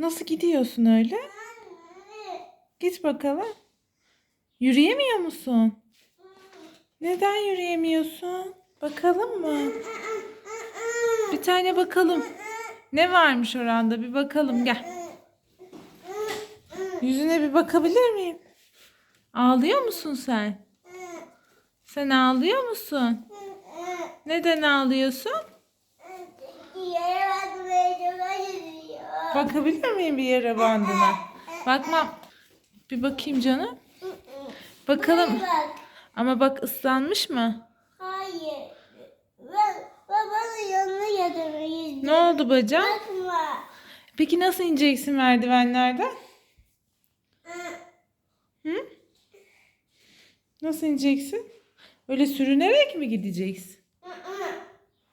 Nasıl gidiyorsun öyle? Git bakalım. Yürüyemiyor musun? Neden yürüyemiyorsun? Bakalım mı? Bir tane bakalım. Ne varmış oranda? Bir bakalım gel. Yüzüne bir bakabilir miyim? Ağlıyor musun sen? Sen ağlıyor musun? Neden ağlıyorsun? Yere bakmaya çok acıyor. Bakabilir miyim bir yere bandına? Bakmam. Bir bakayım canım. Bakalım. Bak. Ama bak ıslanmış mı? Hayır. Babanın yanına yatırmayız. Ne oldu bacağım? Bakma. Peki nasıl ineceksin merdivenlerden? Hı? Nasıl ineceksin? Öyle sürünerek mi gideceksin?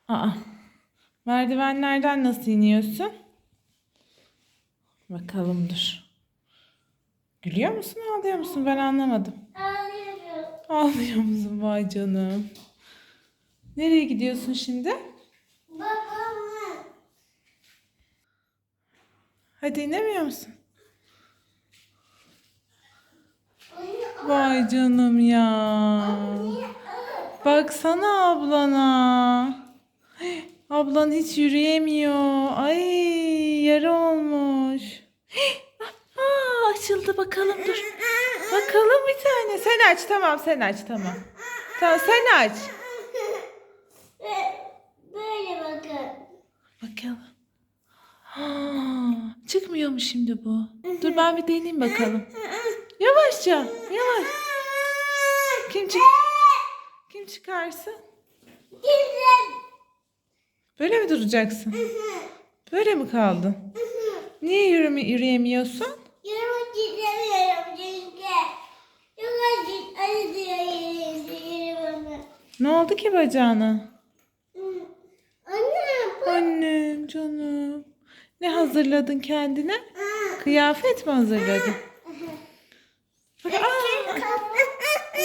Aa. Merdivenlerden nasıl iniyorsun? Bakalım dur. Gülüyor musun ağlıyor musun? Ben anlamadım. Ağlıyorum. Ağlıyor musun vay canım? Nereye gidiyorsun şimdi? Babamı. Hadi inemiyor musun? Vay canım ya. Baksana ablana. Ablan hiç yürüyemiyor. Ay yara olmuş. Aa, açıldı bakalım dur. Bakalım bir tane. Sen aç tamam sen aç tamam. Tamam sen aç. Böyle bakın. Bakalım. Ha, çıkmıyor mu şimdi bu? Dur ben bir deneyeyim bakalım. Yavaşça. Yavaş. Kim çık Kim çıkarsın? Gizem. Böyle mi duracaksın? Böyle mi kaldın? Niye yürüme, yürüyemiyorsun? Yürümek istemiyorum çünkü. Çok acı, acıtıyor yürümemi. Ne oldu ki bacağına? Anne. Annem canım. Ne hazırladın kendine? Kıyafet mi hazırladın? Bak, aa,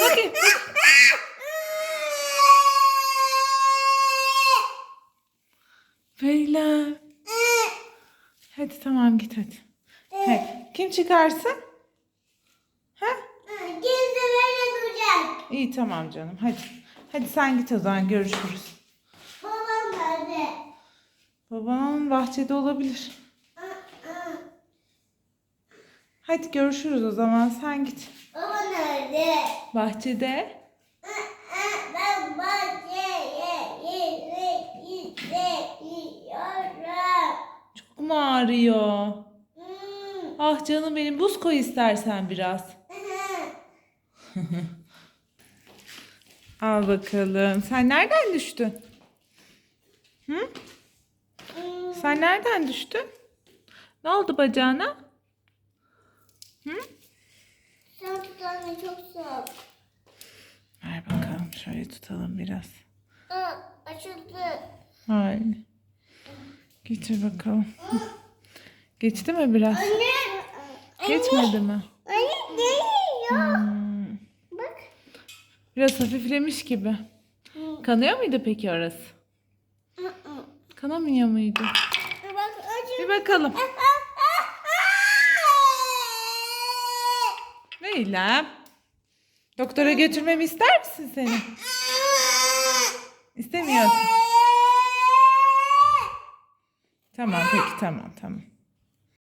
bakayım. Hadi tamam git hadi. Hadi. Kim çıkarsın? Ha? Gizli böyle duracak. İyi tamam canım hadi. Hadi sen git o zaman görüşürüz. Babam nerede? Babam bahçede olabilir. Hadi görüşürüz o zaman sen git. Baba nerede? Bahçede. Ben bahçeye yemek istemiyorum. Çok mu ağrıyor? Hmm. Ah canım benim buz koy istersen biraz. Al bakalım. Sen nereden düştün? Hı? Sen nereden düştün? Ne oldu bacağına? Hı? Tutanı çok soğuk. Ver bakalım şöyle tutalım biraz. Aa, açıldı. Hayır. Getir bakalım. Hı. Geçti mi biraz? Anne. Geçmedi mi? Anne ya. Hmm. Bak. Biraz hafiflemiş gibi. Kanıyor muydu peki orası? Kanamıyor muydu? Bak. Bir bakalım. Leylem. Doktora götürmemi ister misin seni? İstemiyorsun. Tamam peki tamam tamam.